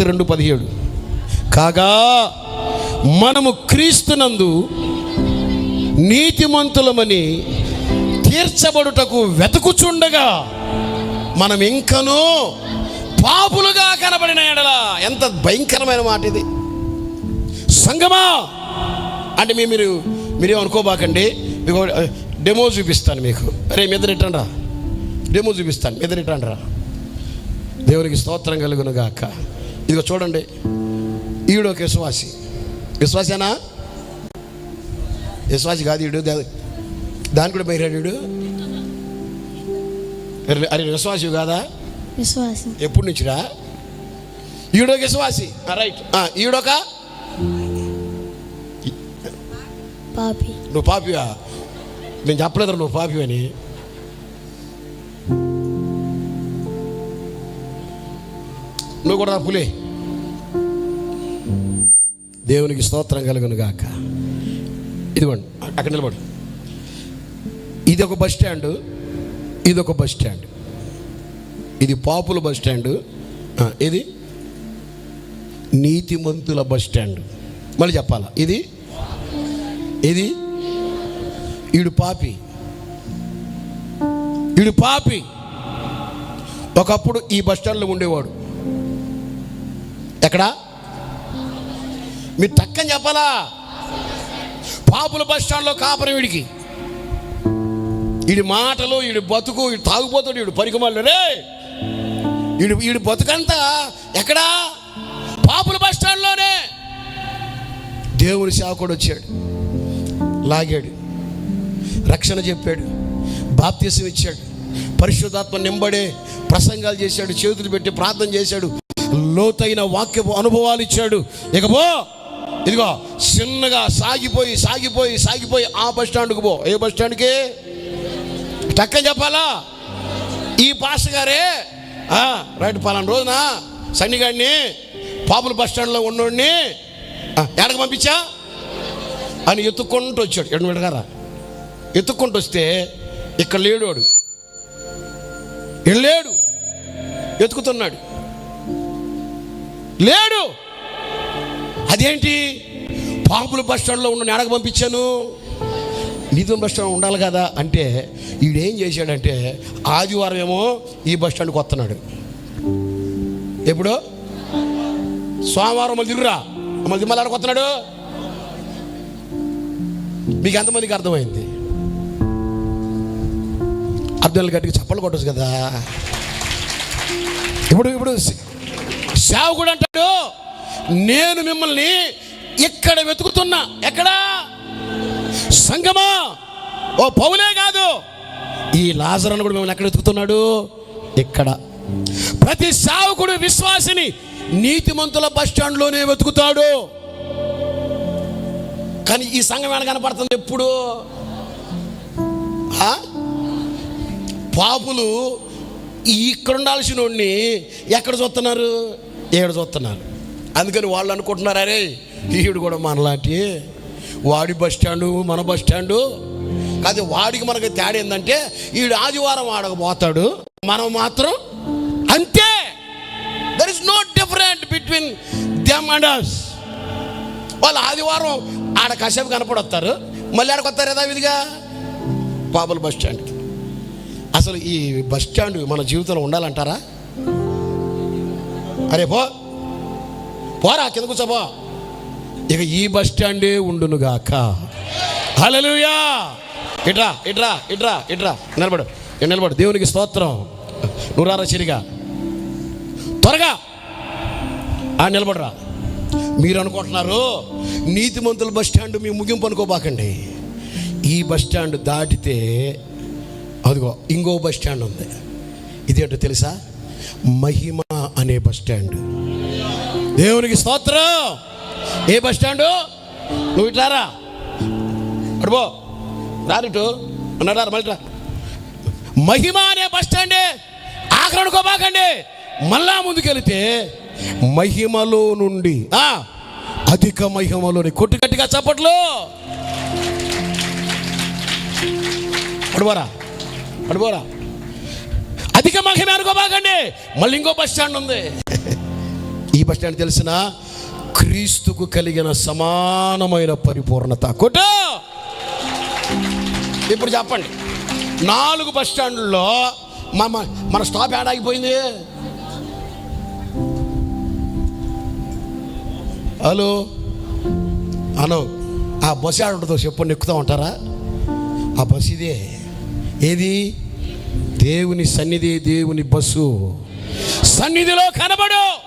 రెండు పదిహేడు. కాగా మనము క్రీస్తునందు నీతిమంతులమని తీర్చబడుటకు వెతుకుచుండగా మనం ఇంకనూ పాపులుగా కనబడిన ఎడల. ఎంత భయంకరమైన మాట ఇది. సంగమా! అంటే మీ- మీరు మీరేం అనుకోబాకండి. మీకు డెమో చూపిస్తాను మీకు. అరే మీద రిటర్న్ రా డెమో చూపిస్తాను. మీద రిటర్న్ రా దేవునికి స్తోత్రం కలుగును గాక. ఇదిగో చూడండి. ఈడు ఒక విశ్వాసి. విశ్వాసేనా? విశ్వాసి కాదు ఈడు దాని కూడా బయరాడు ఈడు. అరే- విశ్వాసి కాదా? విశ్వాసం. ఎప్పటి నుంచిరా ఈడొక విశ్వాసి. రైట్. ఈడొక? పాపి. నువ్వు పాపివా? నేను చెప్పలేదు నువ్వు పాపివని. నువ్వు కూడా పులే? దేవునికి స్తోత్రం కలుగును గాక. ఇదిగోండి అక్కడ నిలబడు. ఇది ఒక బస్ స్టాండ్ ఇది ఒక బస్ స్టాండ్. ఇది పాపుల బస్ స్టాండ్ ఇది నీతిమంతుల బస్ స్టాండ్. మళ్ళీ చెప్పాలా? ఇది ఇది ఈడు పాపి. ఈడు పాపి. ఒకప్పుడు ఈ బస్ స్టాండ్లో ఉండేవాడు. ఎక్కడ? మీరు టక్కని చెప్పాలా? పాపుల బస్ స్టాండ్లో కాపరం వీడికి. వీడి మాటలు వీడి బతుకు వీడు తాగుపోతాడు వీడు పరికమాలు రే! వీడు వీడి బతుకంతా ఎక్కడా? పాపుల బస్ స్టాండ్లోనే! దేవుని సేవకుడు వచ్చాడు. లాగాడు. రక్షణ చెప్పాడు. బాప్తీసం ఇచ్చాడు. పరిశుద్ధాత్మ నింబడే ప్రసంగాలు చేశాడు. చేతులు పెట్టి ప్రార్థన చేశాడు. లోతైన వాక్యపు అనుభవాలు ఇచ్చాడు. ఇకపో ఇదిగో చిన్నగా సాగిపోయి సాగిపోయి సాగిపోయి ఆ బస్ స్టాండ్కి పో. ఏ బస్ స్టాండ్కి? టక్కని చెప్పాలా? ఈ పాస్ గారే? రైట్ పలానా రోజున? సన్నిగాడిని పాపుల బస్ స్టాండ్లో ఉన్నోడిని ఎడకు పంపించా? అని ఎత్తుక్కుంటూ వచ్చాడు. ఎడు విడగారా ఎత్తుక్కుంటూ వస్తే ఇక్కడ లేడు వాడు ఈడు లేడు. ఎత్తుకుతున్నాడు. లేడు. అదేంటి? పాపుల బస్ స్టాండ్లో ఉన్న ఎడకు పంపించాను. నిధుల బస్ స్టాండ్ ఉండాలి కదా అంటే ఈడేం చేశాడంటే ఆదివారం ఏమో ఈ బస్ స్టాండ్కి వస్తున్నాడు. ఎప్పుడు? సోమవారం మళ్ళీ తిరుగురా. మళ్ళీ మళ్ళీ వస్తున్నాడు. మీకు ఎంతమందికి అర్థమైంది? అర్థం గట్టిగా చప్పలు కొట్టచ్చు కదా. ఇప్పుడు ఇప్పుడు సేవకుడు అంటాడు. నేను మిమ్మల్ని ఇక్కడ వెతుకుతున్నా. ఎక్కడా? సంగమా? ఓ పౌలే కాదు. ఈ లాజరను కూడా మిమ్మల్ని ఎక్కడ వెతుకుతున్నాడు? ఇక్కడ. ప్రతి సేవకుడు విశ్వాసిని నీతిమంతుల బస్ స్టాండ్లోనే వెతుకుతాడు. కానీ ఈ సంఘం ఏమైనా కనపడుతుంది ఎప్పుడు? పాపులు ఇక్కడ ఉండాల్సిన వాడిని ఎక్కడ చూస్తున్నారు? ఈడ చూస్తున్నారు అందుకని వాళ్ళు అనుకుంటున్నారు అరే ఈడు కూడా మనలాంటి వాడి బస్ స్టాండు మన బస్ స్టాండు. కాదు వాడికి మనకి తేడా ఏంటంటే ఈడు ఆదివారం ఆడకపోతాడు. మనం మాత్రం అంతే. There is no different between them and us వాళ్ళు ఆదివారం ఆడ కాసేపు కనపడొస్తారు మళ్ళీ ఆడకొస్తారు వస్తారు విధిగా? పాపల బస్ స్టాండ్కి. అసలు ఈ బస్ స్టాండ్ మన జీవితంలో ఉండాలంటారా? అరే పో. పోరా కింద కూర్చోపో. ఇక ఈ బస్ స్టాండే ఉండునుగాక హలలుయా ఇట్రా ఇట్రా ఇట్రా ఇట్రా. నిలబడు. నిలబడు. దేవునికి స్తోత్రం. నూరారా చిరిగా. త్వరగా. ఆ నిలబడరా. మీరు అనుకుంటున్నారు నీతిమంతుల బస్ స్టాండ్ మీ ముగింపు అనుకోబాకండి. ఈ బస్ స్టాండ్ దాటితే అదిగో ఇంకో బస్ స్టాండ్ ఉంది. ఇదేంటో తెలుసా? మహిమ అనే బస్ స్టాండ్. దేవునికి స్తోత్రం. ఏ బస్ స్టాండు? నువ్వు ఇట్లారా అడుబో రారిటు అన్నారా మళ్ళీ మహిమ అనే బస్ స్టాండే. ఆఖరి అనుకోబాకండి మళ్ళా ముందుకెళితే మహిమలో నుండి ఆ, అధిక మహిమలోని కొట్టుకట్టిగా చప్పట్లు. అడుబోరా అడుబోరా అధిక మహిమ అనుకోబాకండి మళ్ళీ ఇంకో బస్ స్టాండ్ ఉంది. ఈ బస్ స్టాండ్ తెలిసిన క్రీస్తుకు కలిగిన సమానమైన పరిపూర్ణత. కొట్ట! ఇప్పుడు చెప్పండి. నాలుగు బస్ స్టాండ్లో మన మన స్టాప్ యాడ్ ఆగిపోయింది. హలో? హలో? ఆ బస్సు యాడ్ ఉంటుందో చెప్పండి ఎక్కుతూ ఉంటారా ఆ బస్ ఇదే. ఏది? దేవుని సన్నిధి దేవుని బస్సు. సన్నిధిలో కనబడు.